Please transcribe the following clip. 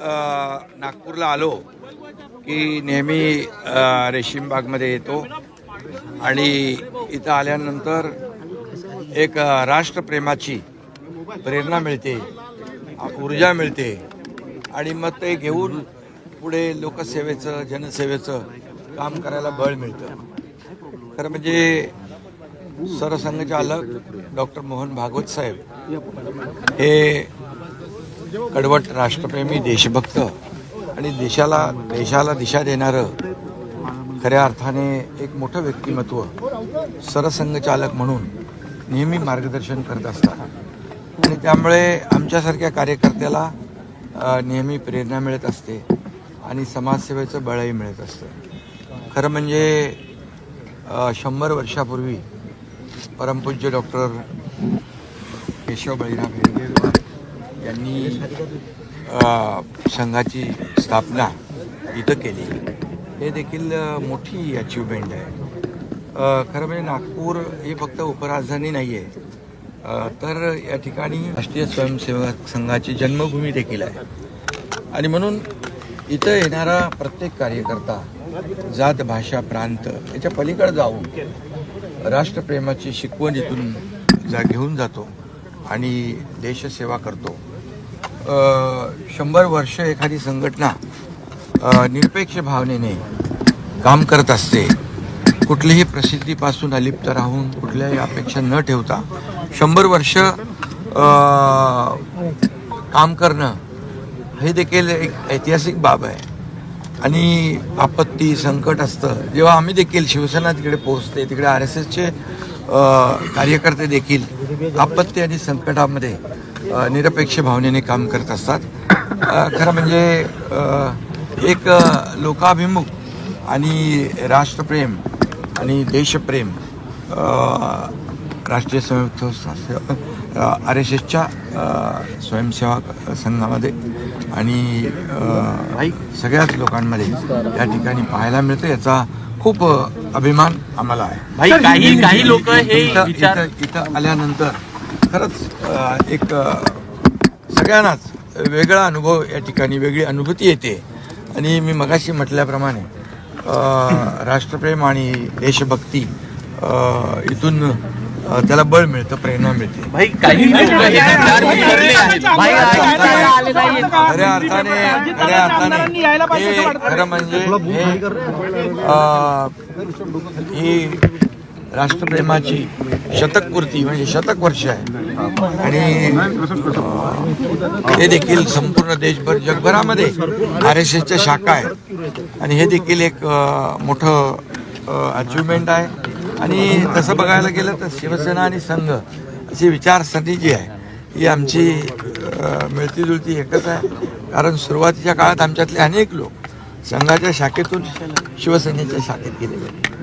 नागपूरला आलो की नेहमी रेशीमबागमध्ये येतो. आणि इथं आल्यानंतर एक राष्ट्रप्रेमाची प्रेरणा मिळते ऊर्जा मिळते. आणि मग ते घेऊन पुढे लोकसेवेचं जनसेवेचं काम करायला बळ मिळतं. खरं म्हणजे सरसंघचालक डॉक्टर मोहन भागवत साहेब हे कडवट राष्ट्रप्रेमी देशभक्त आणि देशाला देशाला दिशा देणारं खऱ्या अर्थाने एक मोठं व्यक्तिमत्व सरसंघचालक म्हणून नेहमी मार्गदर्शन करत असतात. आणि त्यामुळे आमच्यासारख्या कार्यकर्त्याला नेहमी प्रेरणा मिळत असते आणि समाजसेवेचं बळही मिळत असतं. खरं म्हणजे शंभर वर्षापूर्वी परमपूज्य डॉक्टर केशव बळीराम त्यांनी संघाची स्थापना इथं केली. हे देखील मोठी अचीवमेंट आहे. खरं म्हणजे नागपूर ही फक्त उपराजधानी नाही आहे तर या ठिकाणी राष्ट्रीय स्वयंसेवक संघाची जन्मभूमी देखील आहे. आणि म्हणून इथं येणारा प्रत्येक कार्यकर्ता जात भाषा प्रांत याच्या पलीकडे जाऊन राष्ट्रप्रेमाची शिकवण इथून जा घेऊन जातो आणि देशसेवा करतो. शंभर वर्ष एखादी संघटना निरपेक्ष भावनेने काम करत असते कुठलीही प्रसिद्धीपासून अलिप्त राहून कुठल्याही अपेक्षा न ठेवता शंभर वर्ष काम करणं हे देखील एक ऐतिहासिक बाब आहे. आणि आपत्ती संकट असतं. जेव्हा आम्ही देखील शिवसेना तिकडे पोहोचते तिकडे आर एस एसचे कार्यकर्ते देखील आपत्ती आणि संकटामध्ये निरपेक्ष भावनेने काम करत असतात. खरं म्हणजे एक लोकाभिमुख आणि राष्ट्रप्रेम आणि देशप्रेम राष्ट्रीय स्वयंसेवक आर एस एसच्या स्वयंसेवक संघामध्ये आणि सगळ्याच लोकांमध्ये या ठिकाणी पाहायला मिळतं. याचा खूप अभिमान आम्हाला आहे. भाई काही काही लोक हे इथं आल्यानंतर खरंच एक सगळ्यांनाच वेगळा अनुभव या ठिकाणी वेगळी अनुभूती येते. आणि मी मगाशी म्हटल्याप्रमाणे राष्ट्रप्रेम आणि देशभक्ती इथून त्याला बळ मिळतं प्रेरणा मिळते. खऱ्या अर्थाने खऱ्या अर्थाने हे खरं म्हणजे ही राष्ट्रप्रेमाची शतकपूर्ती म्हणजे शतक वर्ष आहे. आणि हे देखील संपूर्ण देशभर जगभरामध्ये आर एस एसच्या शाखा आहेत. आणि हे देखील एक मोठं अचिव्हमेंट आहे. आणि तसं बघायला गेलं तर शिवसेना आणि संघ अशी विचारसरणी जी आहे ही आमची मिळतीजुळती मिळती जुळती एकच आहे. कारण सुरुवातीच्या काळात आमच्यातले अनेक लोक संघाच्या शाखेतून शिवसेनेच्या शाखेत गेलेले आहेत.